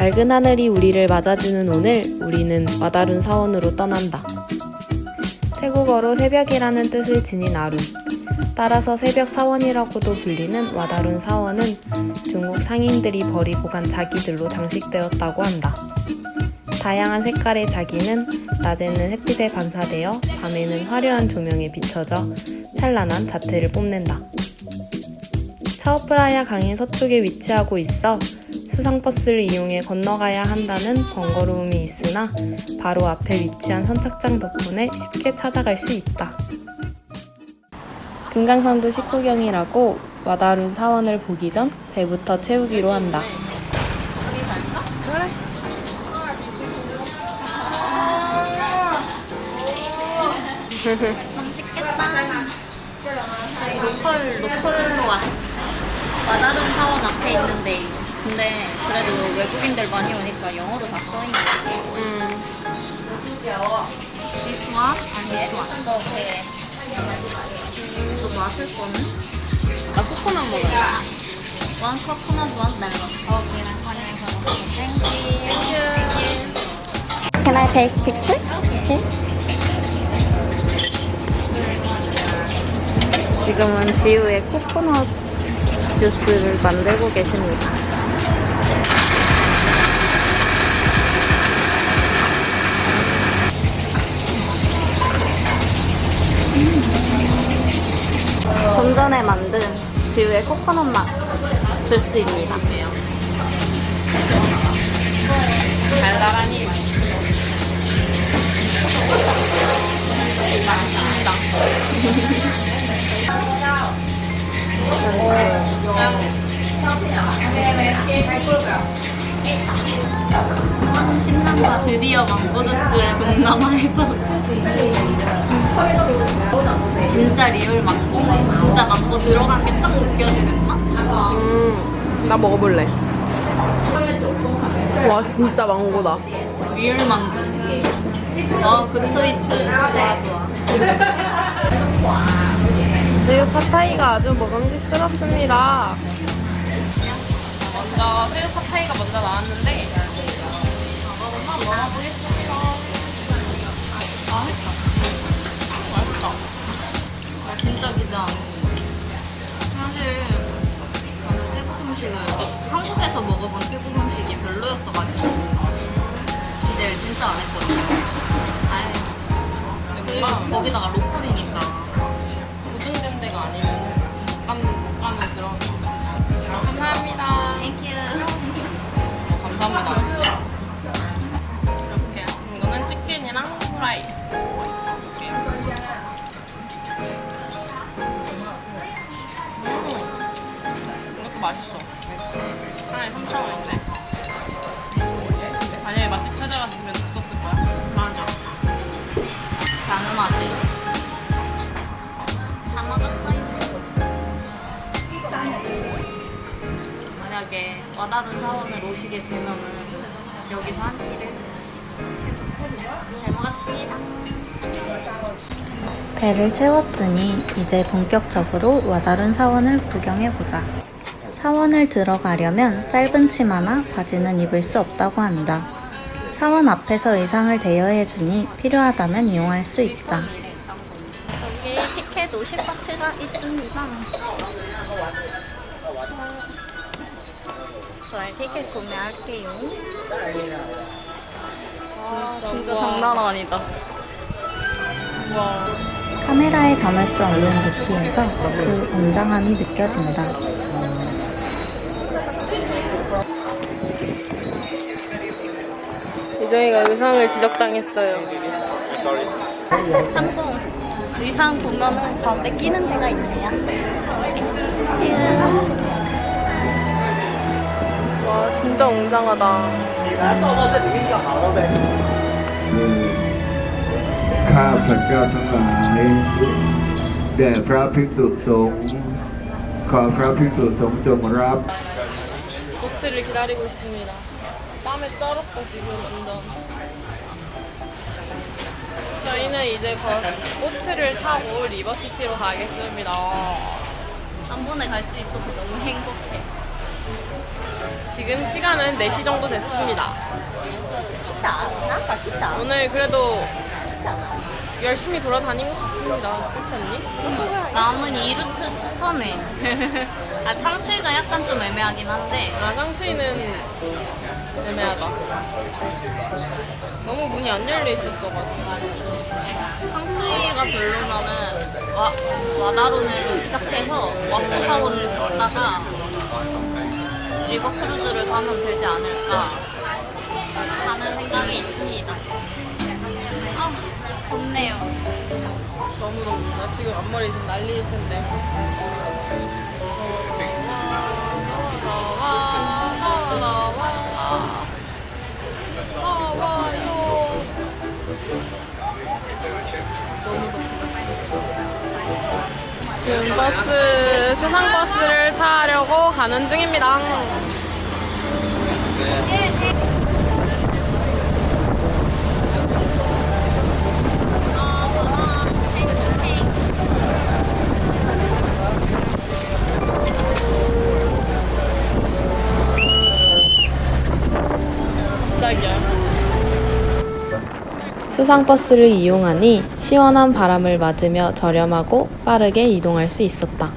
맑은 하늘이 우리를 맞아주는 오늘 우리는 와다룬 사원으로 떠난다. 태국어로 새벽이라는 뜻을 지닌 아룬. 따라서 새벽 사원이라고도 불리는 와다룬 사원은 중국 상인들이 버리고 간 자기들로 장식되었다고 한다. 다양한 색깔의 자기는 낮에는 햇빛에 반사되어 밤에는 화려한 조명에 비춰져 찬란한 자태를 뽐낸다. 차오프라야 강의 서쪽에 위치하고 있어 수상버스를 이용해 건너가야 한다는 번거로움이 있으나 바로 앞에 위치한 선착장 덕분에 쉽게 찾아갈 수 있다. 금강산도 식후경이라고 와다룬 사원을 보기 전 배부터 채우기로 한다. 로컬 로컬로 와 와다른 사원 앞에 있는데 근데 그래도 외국인들 많이 오니까 영어로 다 써 있는 음. This one and this one. 오케이. 너 마실 거는? 나 코코넛 먹어요. One coconut, one mango. 오케이, Thank you. Can I take picture? Okay. 지금은 지우의 코코넛 주스를 만들고 계십니다. 좀 전에 만든 지우의 코코넛 맛 주스입니다. 달달하니 신난다. 드디어 망고 주스를 동남아에서 진짜 리얼 망고. 진짜 망고 들어간 게 딱 느껴지는 맛. 음, 나 먹어볼래. 와 진짜 망고다. 리얼 망고. 어, 그 초이스. 좋아, 좋아. 새우 파타이가 아주 먹음직스럽습니다. 먼저 새우 파타이가 먼저 나왔는데 한번 먹어보겠습니다. 음식을 한국에서 먹어본 태국 음식이 별로였어가지고 기대를 진짜 안 했거든요. 아유. 그리고 거기다가 맛있어. 하나에 3,000원인데. 만약에 맛집 찾아갔으면 없었을 거야. 맞아. 가능하지. 다 먹었어 이제. 만약에 와다른 사원을 오시게 되면은 여기서 한 끼를 잘 먹었습니다. 배를 채웠으니 이제 본격적으로 와다룬 사원을 구경해보자. 사원을 들어가려면 짧은 치마나 바지는 입을 수 없다고 한다. 사원 앞에서 의상을 대여해 주니 필요하다면 이용할 수 있다. 여기 티켓 50바트가 있습니다. 저희 티켓 구매할게요. 진짜, 진짜 장난 아니다. 와. 카메라에 담을 수 없는 높이에서 그 웅장함이 느껴진다. 유정이가 의상을 지적당했어요. 상품 의상 보면은 가운데 끼는 데가 있네요. 와, 진짜 웅장하다. ข้าพเจ้าทั้งหลายแด่พระภิกษุสงฆ์ขอพระภิกษุสงฆ์จงรับ 보트를 기다리고 있습니다. 땀에 쩔었어, 지금 완전. 저희는 이제 버스, 보트를 타고 리버시티로 가겠습니다. 한 번에 갈 수 있어서 너무 행복해. 지금 시간은 4시 정도 됐습니다. 아까 기다. 오늘 그래도 열심히 돌아다닌 것 같습니다. 그렇지 않니? 남은 이 루트 추천해. 아, 창수이가 약간 좀 애매하긴 한데. 아, 깡추이는 애매하다. 너무 문이 안 열려 있었어가지고. 창수이가 별로면은 와, 와다루넬로 시작해서 와포사원을 갔다가 리버 크루즈를 가면 되지 않을까 하는 생각이 있습니다. 아, 덥네요. 너무 덥다. 지금 앞머리 지금 날릴 텐데. 지금 버스, 수상 버스를 타려고 가는 중입니다. 수상버스를 이용하니 시원한 바람을 맞으며 저렴하고 빠르게 이동할 수 있었다.